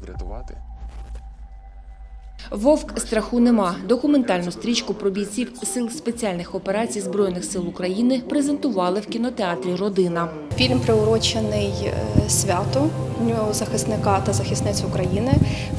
врятувати. Вовк страху нема. Документальну стрічку про бійців сил спеціальних операцій збройних сил України презентували в кінотеатрі Родина. Фільм приурочений е, святу Дню захисника та захисниць України.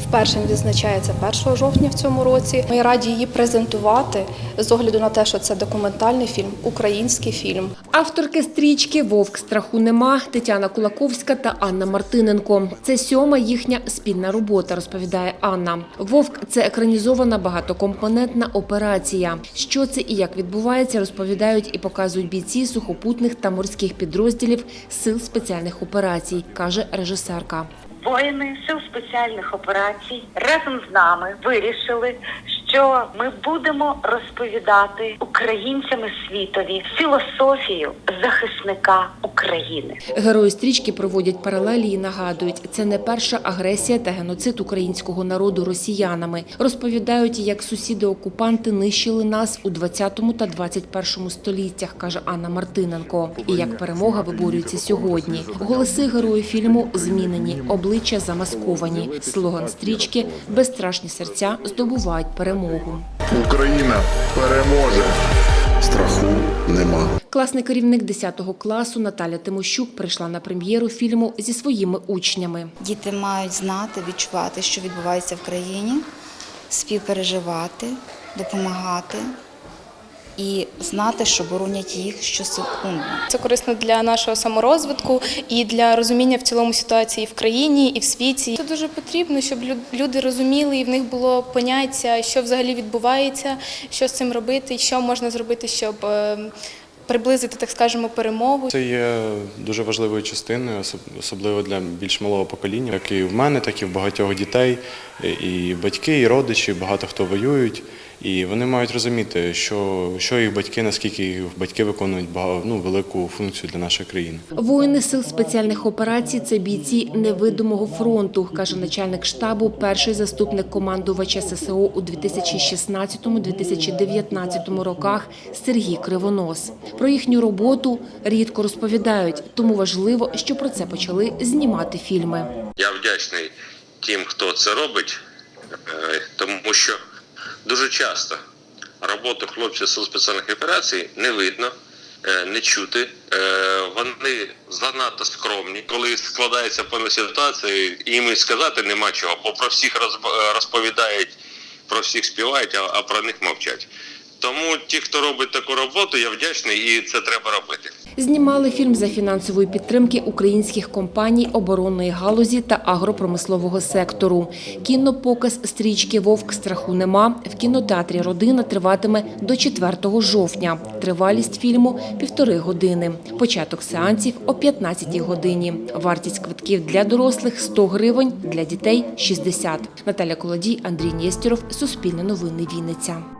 Вперше відзначається 1 жовтня в цьому році. Ми раді її презентувати з огляду на те, що це документальний фільм, український фільм. Авторки стрічки Вовк страху нема Тетяна Кулаковська та Анна Мартиненко. Це сьома їхня спільна робота, розповідає Анна. Вовк це екранізована багатокомпонентна операція. Що це і як відбувається, розповідають і показують бійці сухопутних та морських підрозділів сил спеціальних операцій, каже режисерка. Воїни сил спеціальних операцій разом з нами вирішили, що ми будемо розповідати українцям і світові філософію захисника України. Герої стрічки проводять паралелі і нагадують, це не перша агресія та геноцид українського народу росіянами. Розповідають, як сусіди-окупанти нищили нас у 20 та 21 століттях, каже Анна Мартиненко. І як перемога виборюється сьогодні. Голоси героїв фільму змінені, обличчя замасковані. Слоган стрічки Безстрашні серця здобувають перемогу. Україна переможе. Страху нема. Класний керівник 10 класу Наталя Тимощук прийшла на прем'єру фільму зі своїми учнями. Діти мають знати, відчувати, що відбувається в країні, співпереживати, допомагати і знати, що боронять їх щосекундно. Це корисно для нашого саморозвитку і для розуміння в цілому ситуації в країні і в світі. Це дуже потрібно, щоб лю- люди розуміли і в них було поняття, що взагалі відбувається, що з цим робити, що можна зробити, щоб е, приблизити, так скажемо, перемогу. Це є дуже важливою частиною, особ- особливо для більш малого покоління, як і в мене, так і в багатьох дітей, і батьки, і родичі, багато хто воюють. І вони мають розуміти, що, що їх батьки, наскільки їх батьки виконують бага- ну, велику функцію для нашої країни. Воїни сил спеціальних операцій це бійці невидимого фронту, каже начальник штабу, перший заступник командувача ССО у 2016-2019 роках Сергій Кривонос. Про їхню роботу рідко розповідають, тому важливо, що про це почали знімати фільми. Я вдячний тим, хто це робить, е, тому що дуже часто роботу хлопців сил спеціальних операцій не видно, е, не чути. Е, Вони занадто скромні. Коли складається певна ситуація, їм і сказати нема чого, бо про всіх розб- розповідають, про всіх співають, а про них мовчать. Тому ті, хто робить таку роботу, я вдячний, і це треба робити. Знімали фільм за фінансової підтримки українських компаній оборонної галузі та агропромислового сектору. Кінопоказ стрічки Вовк страху нема в кінотеатрі Родина триватиме до 4 жовтня. Тривалість фільму півтори години. Початок сеансів о 15 годині. Вартість квитків для дорослих 100 гривень, для дітей 60. Наталя Колодій, Андрій Нєстєров, Суспільне новини Вінниця.